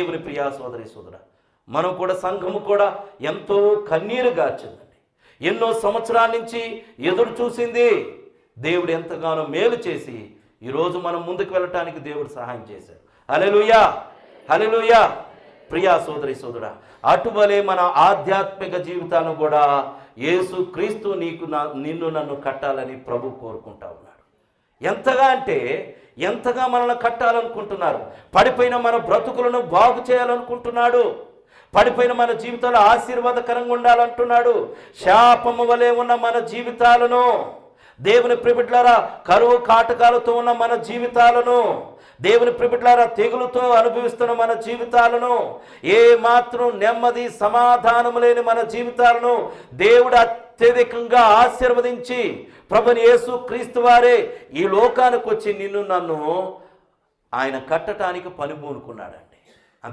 దేవుని ప్రియా సోదరి సోదర మనం కూడా సంఘము కూడా ఎంతో కన్నీరు గార్చిందండి. ఎన్నో సంవత్సరాల నుంచి ఎదురు చూసింది దేవుడు ఎంతగానో మేలు చేసి ఈరోజు మనం ముందుకు వెళ్ళటానికి దేవుడు సహాయం చేశాడు. హలెలుయా హలెలుయా ప్రియా సోదరి సోదరా అటువలే మన ఆధ్యాత్మిక జీవితాలను కూడా యేసు క్రీస్తు నీకు నా నిన్ను నన్ను కట్టాలని ప్రభు కోరుకుంటా ఉన్నాడు. ఎంతగా అంటే ఎంతగా మనల్ని కట్టాలనుకుంటున్నారు? పడిపోయిన మన బ్రతుకులను బాగు చేయాలనుకుంటున్నాడు? పడిపోయిన మన జీవితాలు ఆశీర్వాదకరంగా ఉండాలంటున్నాడు? శాపము వలె ఉన్న మన జీవితాలను దేవుని ప్రిబిడ్లారా కరువు కాటకాలతో ఉన్న మన జీవితాలను దేవుని ప్రిబిడ్లారా తెగులుతో అనుభవిస్తున్న మన జీవితాలను ఏ మాత్రం నెమ్మది సమాధానం లేని మన జీవితాలను దేవుడు అత్యధికంగా ఆశీర్వదించి ప్రభుని యేసు క్రీస్తు వారే ఈ లోకానికి వచ్చి నిన్ను నన్ను ఆయన కట్టడానికి పని పూనుకున్నాడండి